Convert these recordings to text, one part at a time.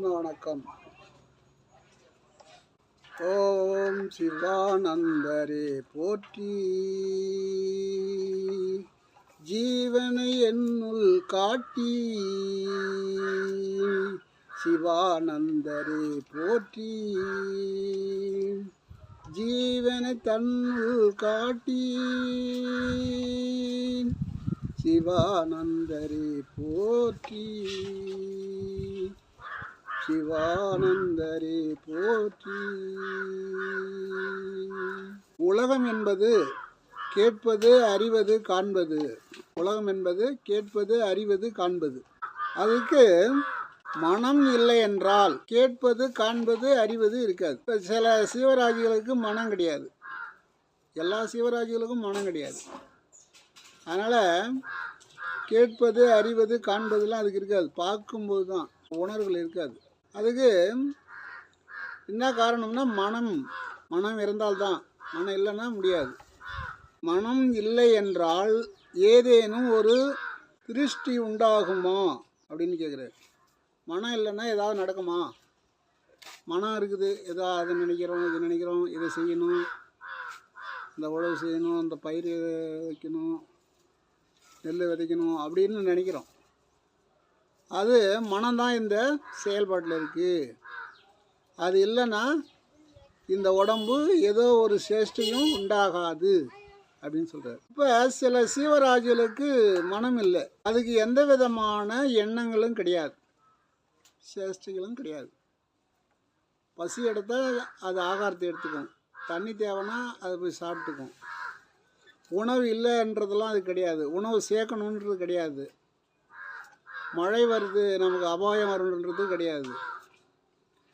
ஆத்ம வணக்கம். ஓம் சிவானந்தரே போற்றி. ஜீவனை என்னுள் காட்டி. சிவானந்தரே போற்றி. ஜீவனை தன்னுள் காட்டி. சிவானந்தரே போற்றி. சிவானந்தரே போற்றி. உலகம் என்பது கேட்பது அறிவது காண்பது. உலகம் என்பது கேட்பது அறிவது காண்பது. அதுக்கு மனம் இல்லை என்றால் கேட்பது காண்பது அறிவது இருக்காது. இப்போ சில சிவராஜிகளுக்கு மனம் கிடையாது. எல்லா சிவராஜிகளுக்கும் மனம் கிடையாது. அதனால் கேட்பது அறிவது காண்பதுலாம் அதுக்கு இருக்காது. பார்க்கும்போது தான் உணர்வுகள் இருக்காது. அதுக்கு என்ன காரணம்னா மனம். மனம் இருந்தால்தான். மனம் இல்லைன்னா முடியாது. மனம் இல்லை என்றால் ஏதேனும் ஒரு திருஷ்டி உண்டாகுமா? அப்படின்னு கேட்குறாரு. மனம் இல்லைன்னா ஏதாவது நடக்குமா? மனம் இருக்குது. ஏதோ அதை நினைக்கிறோம் இது நினைக்கிறோம் இதை செய்யணும். இந்த உழவு செய்யணும் இந்த பயிர் வைக்கணும் நெல் விதைக்கணும் அப்படின்னு நினைக்கிறோம். அது மனம்தான் இந்த செயல்பாட்டில் இருக்குது அது இல்லைன்னா இந்த உடம்பு ஏதோ ஒரு சேஷ்டியும் உண்டாகாது அப்படின்னு சொல்கிறார் இப்போ சில சீவராஜுகளுக்கு மனம் இல்லை. அதுக்கு எந்த விதமான எண்ணங்களும் கிடையாது. சேஷ்டிகளும் கிடையாது. பசி எடுத்தால் அது ஆகாரத்தை எடுத்துக்கும். தண்ணி தேவைன்னா அதை போய் சாப்பிட்டுக்கும். உணவு இல்லைன்றதெல்லாம் அது கிடையாது. உணவு சேர்க்கணுன்றது கிடையாது. மழை வருது நமக்கு அபாயம் வரும்ன்றது கிடையாது.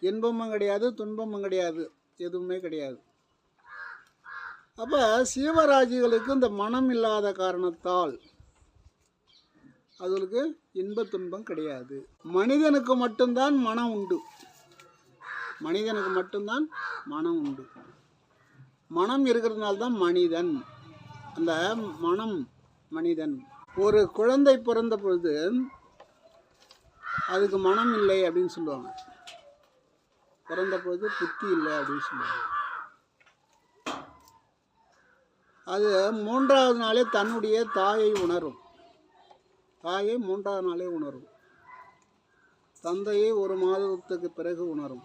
இன்பமும் கிடையாது துன்பமும் கிடையாது எதுவுமே கிடையாது. அப்போ சிவராஜிகளுக்கு இந்த மனம் இல்லாத காரணத்தால் அதுகளுக்கு இன்ப துன்பம் கிடையாது. மனிதனுக்கு மட்டும்தான் மனம் உண்டு. மனிதனுக்கு மட்டும்தான் மனம் உண்டு. மனம் இருக்கிறதுனால தான் மனிதன். அந்த மனம் மனிதன். ஒரு குழந்தை பிறந்த பொழுது அதுக்கு மனம் இல்லை அப்படின்னு சொல்லுவாங்க. பிறந்த பொழுது புத்தி இல்லை அப்படின்னு சொல்லுவாங்க. அது மூன்றாவது நாளே தன்னுடைய தாயை உணரும். தாயை மூன்றாவது நாளே உணரும். தந்தையை ஒரு மாதத்துக்கு பிறகு உணரும்.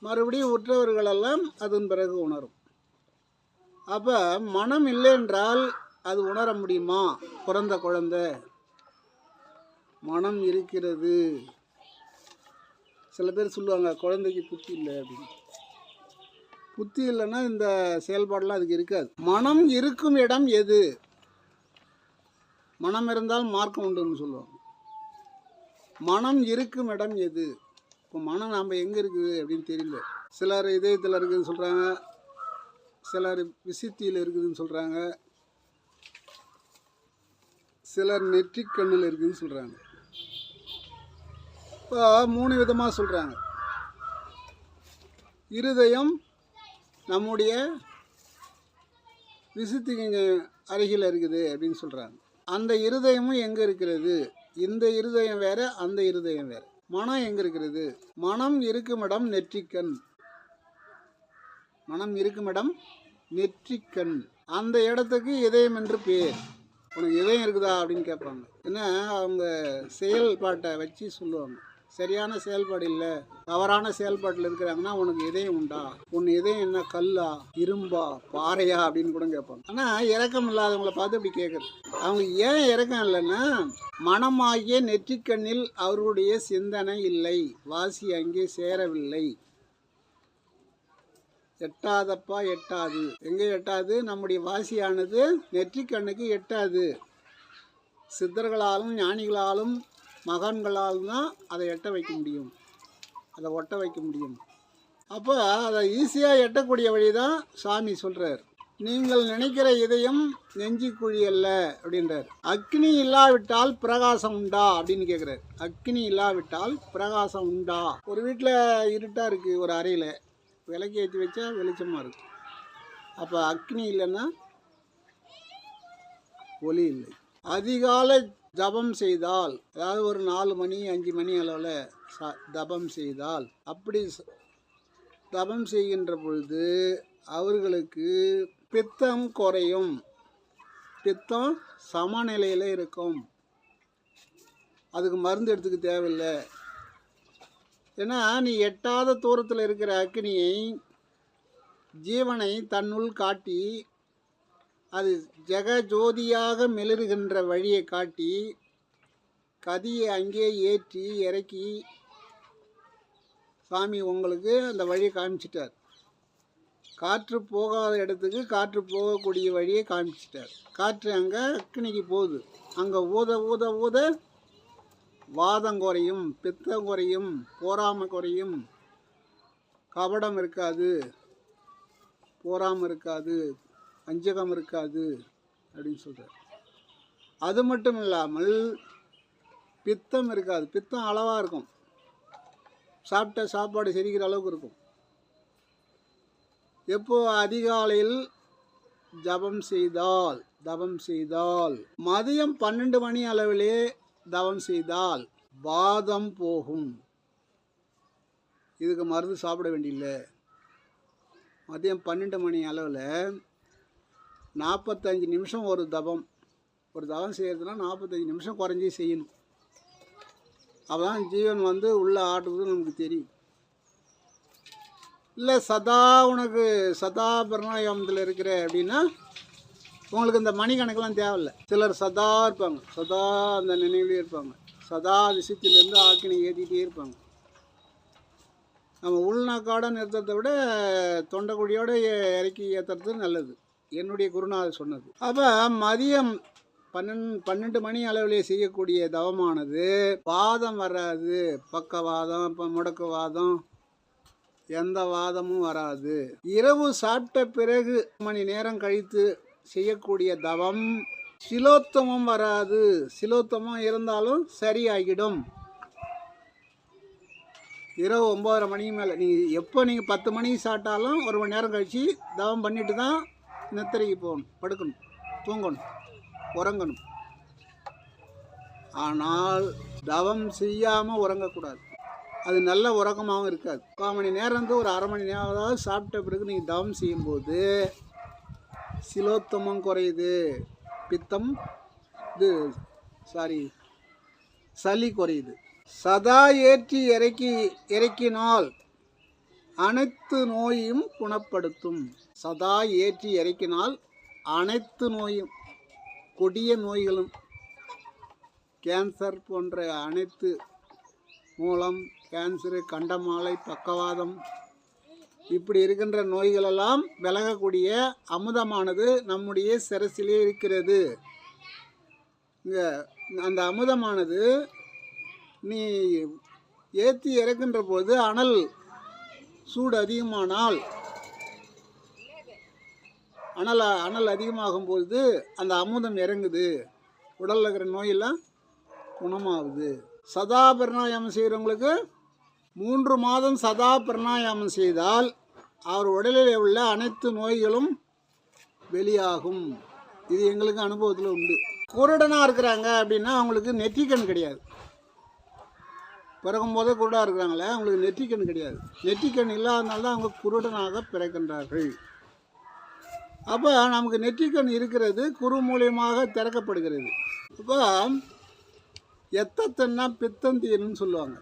மறுபடியும் உற்றவர்களெல்லாம் அதன் பிறகு உணரும். அப்போ மனம் இல்லை என்றால் அது உணர முடியுமா? பிறந்த குழந்தை. மனம் இருக்கிறது. சில பேர் சொல்லுவாங்க குழந்தைக்கு புத்தி இல்லை அப்படின்னு. புத்தி இல்லைன்னா இந்த செயல்பாடெலாம் அதுக்கு இருக்காது. மனம் இருக்கும் இடம் எது? மனம் இருந்தால் மார்க்கம் உண்டுன்னு சொல்லுவாங்க. மனம் இருக்கும் இடம் எது? இப்போ மனம் நாம் எங்கே இருக்குது அப்படின்னு தெரியல. சிலர் இதயத்தில் இருக்குதுன்னு சொல்கிறாங்க சிலர் விசித்தியில் இருக்குதுன்னு சொல்கிறாங்க சிலர் நெற்றிக் கண்ணில் இருக்குதுன்னு சொல்கிறாங்க இப்போ மூணு விதமாக சொல்கிறாங்க இருதயம் நம்முடைய விசுத்திக்கு அருகில் இருக்குது அப்படின்னு சொல்கிறாங்க அந்த இருதயமும் எங்கே இருக்கிறது? இந்த இருதயம் வேற அந்த இருதயம் வேற. மனம் எங்கே இருக்கிறது? மனம் இருக்கும் இடம் நெற்றிக்கண். மனம் இருக்கும் இடம் நெற்றிக்கண். அந்த இடத்துக்கு இதயம் என்று பேர். உனக்கு இதயம் இருக்குதா அப்படின்னு கேட்பாங்க. ஏன்னா அவங்க செயல்பாட்டை வச்சு சொல்லுவாங்க. சரியான செயல்பாடு இல்லை தவறான செயல்பாட்டில் இருக்கிறாங்கன்னா உனக்கு இதயம் உண்டா? உன் இதயம் என்ன கல்லா இரும்பா பாறையா அப்படின்னு கூட கேட்பாங்க. ஆனால் இறக்கம் இல்லாதவங்கள பார்த்து இப்படி கேட்குறது அவங்க ஏன் இறக்கம் இல்லைன்னா மனமாகிய நெற்றிக்கண்ணில் அவருடைய சிந்தனை இல்லை. வாசி அங்கே சேரவில்லை. எட்டாதப்பா எட்டாது. எங்கே எட்டாது? நம்முடைய வாசியானது நெற்றிக்கண்ணுக்கு எட்டாது. சித்தர்களாலும் ஞானிகளாலும் மகான்களால் தான் அதை எட்ட வைக்க முடியும். அதை ஒட்ட வைக்க முடியும். அப்போ அதை ஈஸியாக எட்டக்கூடிய வழி தான் சாமி சொல்கிறார் நீங்கள் நினைக்கிற இதயம் நெஞ்சி குழி அல்ல அப்படின்றார். அக்னி இல்லாவிட்டால் பிரகாசம் உண்டா? அப்படின்னு கேட்குறாரு அக்னி இல்லாவிட்டால் பிரகாசம் உண்டா? ஒரு வீட்டில் இருட்டாக இருக்குது ஒரு அறையில். விளக்கு ஏற்றி வச்சா வெளிச்சமாக இருக்கும். அப்போ அக்னி இல்லைன்னா ஒளி இல்லை. அதிகாலை ஜபம் செய்தால் அதாவது ஒரு நாலு மணி அஞ்சு மணி அளவில் ச தபம் செய்தால் அப்படி தபம் செய்கின்ற பொழுது அவர்களுக்கு பித்தம் குறையும். பித்தம் சமநிலையில் இருக்கும். அதுக்கு மருந்து எடுத்துக்க தேவையில்லை. ஏன்னா நீ எட்டாத தூரத்தில் இருக்கிற அக்னியை ஜீவனை தன்னுள் காட்டி அது ஜெகஜோதியாக மெளிருகின்ற வழியை காட்டி கதியை அங்கே ஏற்றி இறக்கி சாமி உங்களுக்கு அந்த வழியை காமிச்சிட்டார். காற்று போகாத இடத்துக்கு காற்று போகக்கூடிய வழியை காமிச்சிட்டார். காற்று அங்கே அக்னிக்கு போகுது. அங்கே ஊத ஊத ஊத வாதம் குறையும் பித்தம் குறையும் போராமை குறையும் கபடம் இருக்காது. போராமல் இருக்காது. வஞ்சகம் இருக்காது அப்படின்னு சொல்கிறார் அது மட்டும் இல்லாமல் பித்தம் இருக்காது. பித்தம் அளவாக இருக்கும். சாப்பிட்ட சாப்பாடு செரிக்கிற அளவுக்கு இருக்கும். எப்போ அதிகாலையில் ஜபம் செய்தால் தவம் செய்தால் மதியம் பன்னெண்டு மணி அளவிலே தவம் செய்தால் வாதம் போகும். இதுக்கு மருந்து சாப்பிட வேண்டியில்லை. மதியம் பன்னெண்டு மணி அளவில் நாற்பத்தஞ்சு நிமிஷம் ஒரு தபம். ஒரு தவம் செய்கிறதுனா நாற்பத்தஞ்சு நிமிஷம் குறைஞ்சி செய்யணும். அப்போதான் ஜீவன் வந்து உள்ளே ஆட்டுறது நமக்கு தெரியும். இல்லை சதா உனக்கு சதா பிரணாயாமத்தில் இருக்கிற அப்படின்னா உங்களுக்கு இந்த மணிக்கணக்கெல்லாம் தேவையில்ல. சிலர் சதா இருப்பாங்க. சதா அந்த நினைவுலேயே இருப்பாங்க. சதா விஷயத்திலேருந்து ஆக்கினை ஏற்றிக்கிட்டே இருப்பாங்க. நம்ம உள்நாக்காட நிறுத்தத்தை விட தொண்டைக்குழியோடு இறக்கி ஏற்றுறது நல்லது. என்னுடைய குருநாதர் சொன்னது. அப்போ மதியம் பன்னெண்டு பன்னெண்டு மணி அளவிலே செய்யக்கூடிய தவமானது வாதம் வராது பக்கவாதம் இப்போ முடக்குவாதம் எந்த வாதமும் வராது. இரவு சாப்பிட்ட பிறகு மணி நேரம் கழித்து செய்யக்கூடிய தவம் சிலோத்தமம் வராது. சிலோத்தமம் இருந்தாலும் சரியாகிடும். இரவு ஒம்பதரை மணிக்கு மேலே நீங்கள் எப்போ நீங்கள் பத்து மணிக்கு சாப்பிட்டாலும் ஒரு மணி நேரம் கழித்து தவம் பண்ணிட்டு தான் நித்திரைக்கு போகணும் படுக்கணும் தூங்கணும் உறங்கணும். ஆனால் தவம் செய்யாமல் உறங்கக்கூடாது. அது நல்ல உறக்கமாகவும் இருக்காது. கால் மணி நேரம் வந்து ஒரு அரை மணி நேரம் சாப்பிட்ட பிறகு நீங்கள் தவம் செய்யும்போது சிலோத்தமம் குறையுது. பித்தம் இது சாரி சளி குறையுது. சதா ஏற்றி இறக்கி இறக்கினால் அனைத்து நோயும் குணப்படுத்தும். சதா ஏற்றி இறக்கினால் அனைத்து நோயும் கொடிய நோய்களும் கேன்சர் போன்ற அனைத்து மூலம் கேன்சரு கண்டமாலை பக்கவாதம் இப்படி இருக்கின்ற நோய்களெல்லாம் விலகக்கூடிய அமுதமானது நம்முடைய சிரசிலே இருக்கிறது. இங்கே அந்த அமுதமானது நீ ஏற்றி இறக்கின்ற போது அனல் சூடு அதிகமானால் அனல் அனல் அதிகமாகும் பொழுது அந்த அமுதம் இறங்குது. உடலில் இருக்கிற நோயெல்லாம் குணமாகுது. சதா பிரணாயாமம் செய்கிறவங்களுக்கு மூன்று மாதம் சதா பிரணாயாமம் செய்தால் அவர் உடலில் உள்ள அனைத்து நோய்களும் வெளியாகும். இது எங்களுக்கு அனுபவத்தில் உண்டு. குருடனாக இருக்கிறாங்க அப்படின்னா அவங்களுக்கு நெற்றிக்கண் கிடையாது. பிறக்கும் போதே குருடாக இருக்கிறாங்களே அவங்களுக்கு நெற்றிக்கண் கிடையாது. நெற்றிக்கண் இல்லாதனால தான் அவங்க குருடனாக பிறக்கின்றார்கள். அப்போ நமக்கு நெற்றிக்கண் இருக்கிறது குரு மூலியமாக திறக்கப்படுகிறது. இப்போ எத்தத்தன்னா பித்தந்தீரம்னு சொல்லுவாங்க.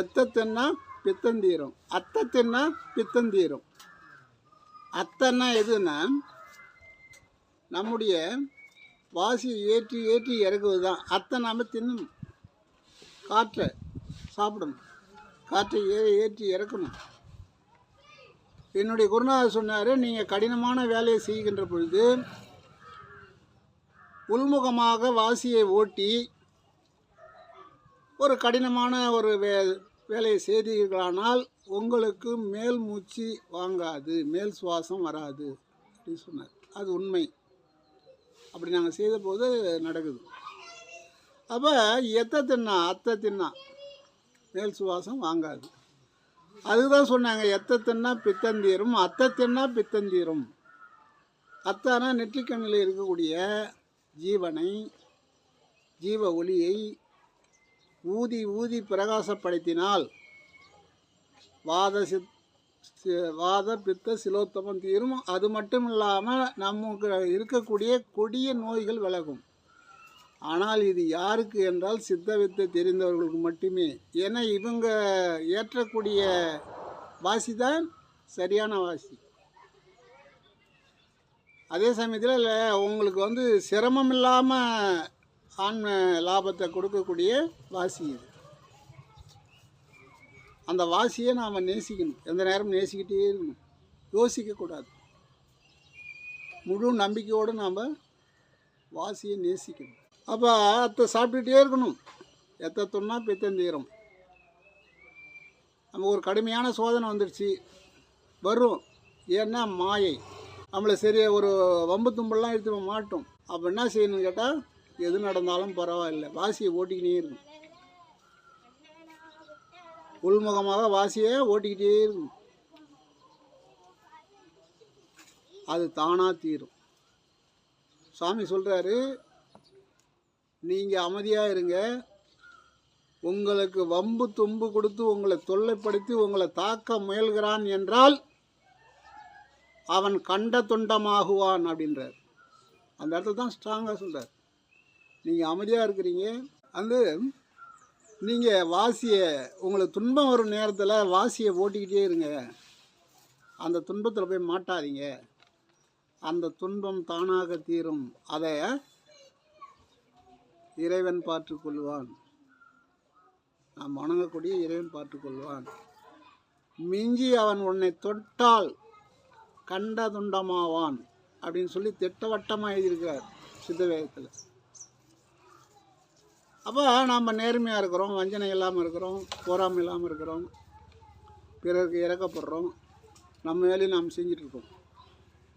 எத்தத்தன்னா பித்தந்தீரம். அத்தத்தன்னா பித்தந்தீரம். அத்தன்னா எதுன்னா நம்முடைய வாசி ஏற்றி ஏற்றி இறக்குவது தான் அத்தை நாம் தின்னணும். காற்றை சாப்பிடணும். காற்றை ஏ ஏற்றி இறக்கணும். என்னுடைய குருநாதர் சொன்னார் நீங்கள் கடினமான வேலையை செய்கின்ற பொழுது உள்முகமாக வாசியை ஓட்டி ஒரு கடினமான ஒரு வே வேலையை செய்தீர்களானால் உங்களுக்கு மேல் மூச்சு வாங்காது மேல் சுவாசம் வராது அப்படின்னு சொன்னார். அது உண்மை. அப்படி நாங்கள் செய்தபோது நடக்குது. அப்போ எத்தை தின்னா அத்தை தின்னா. மேல் சுவாசம் வாங்காது. அதுதான் சொன்னாங்க எத்தை தின்னா பித்தந்தீரும் அத்தை தின்னா பித்தந்தீரும். அத்தானா நெற்றிக்கண்ணில் இருக்கக்கூடிய ஜீவனை ஜீவ ஒளியை ஊதி ஊதி பிரகாசப்படுத்தினால் வாத சித் சி- வாத பித்த சிலோத்தமம் தீரும். அது மட்டும் இல்லாமல் நமக்கு இருக்கக்கூடிய கொடிய நோய்கள் விலகும். ஆனால் இது யாருக்கு என்றால் சித்த வித்தை தெரிந்தவர்களுக்கு மட்டுமே. ஏன்னா இவங்க ஏற்றக்கூடிய வாசி தான் சரியான வாசி. அதே சமயத்தில் இல்லை உங்களுக்கு வந்து சிரமம் இல்லாமல் ஆன்ம லாபத்தை கொடுக்கக்கூடிய வாசி இது. அந்த வாசியை நாம் நேசிக்கணும். எந்த நேரமும் நேசிக்கிட்டே இருக்கணும். யோசிக்கக்கூடாது முழு நம்பிக்கையோடு நாம் வாசியை நேசிக்கணும். அப்போ அத்தை சாப்பிட்டுட்டே இருக்கணும். எத்த துண்ணா பித்தம் தீரும். நமக்கு ஒரு கடுமையான சோதனை வந்துடுச்சு. வரும். ஏன்னா மாயை. நம்மளை சரி ஒரு வம்பு தும்பெல்லாம் எடுத்து மாட்டோம். அப்போ என்ன செய்யணும்னு கேட்டால் எது நடந்தாலும் பரவாயில்ல. வாசியை ஓட்டிக்கிட்டே இருக்கும் உள்முகமாக வாசியை ஓட்டிக்கிட்டே இருக்கும் அது தானாக தீரும். சாமி சொல்கிறாரு நீங்கள் அமைதியாக இருங்க. உங்களுக்கு வம்பு தும்பு கொடுத்து உங்களை தொல்லைப்படுத்தி உங்களை தாக்க முயல்கிறான் என்றால் அவன் கண்ட துண்டமாகுவான் அப்படின்றார். அந்த இடத்துல தான் ஸ்ட்ராங்காக சொல்கிறார் நீங்கள் அமைதியாக இருக்கிறீங்க. வந்து நீங்கள் வாசியை உங்களுக்கு துன்பம் வரும் நேரத்தில் வாசியை ஓட்டிக்கிட்டே இருங்க. அந்த துன்பத்தில் போய் மாட்டாதீங்க. அந்த துன்பம் தானாக தீரும். அதை இறைவன் பார்த்துக்கொள்வான். நாம் வணங்கக்கூடிய இறைவன் பார்த்துக்கொள்வான். மிஞ்சி அவன் உன்னை தொட்டால் கண்ட துண்டமாவான் அப்படின்னு சொல்லி திட்டவட்டமாக எழுதியிருக்கிறார் சித்தவேதத்தில். அப்போ நாம் நேர்மையாக இருக்கிறோம் வஞ்சனை இல்லாமல் இருக்கிறோம் போராம இல்லாமல் இருக்கிறோம் பிறருக்கு இறக்கப்படுறோம் நம்ம வேலையை நாம் செஞ்சிட்ருக்கோம்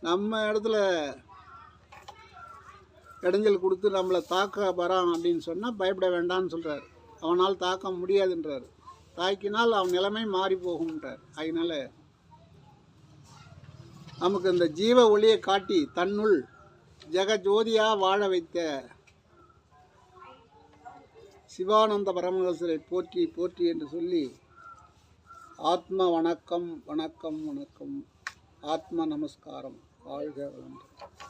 நம்ம இடத்துல இடைஞ்சல் கொடுத்து நம்மளை தாக்க வரான் அப்படின்னு சொன்னால் பயப்பட வேண்டாம்னு சொல்கிறார் அவனால் தாக்க முடியாதுன்றார். தாக்கினால் அவன் நிலைமை மாறி போகும்ன்றார். அதனால் நமக்கு இந்த ஜீவ ஒளியை காட்டி தன்னுள் ஜெகஜோதியாக வாழ வைத்த சிவானந்த பரமஹசரை போற்றி போற்றி என்று சொல்லி ஆத்ம வணக்கம் வணக்கம் வணக்கம். ஆத்ம நமஸ்காரம். வாழ்க வளமுடன்.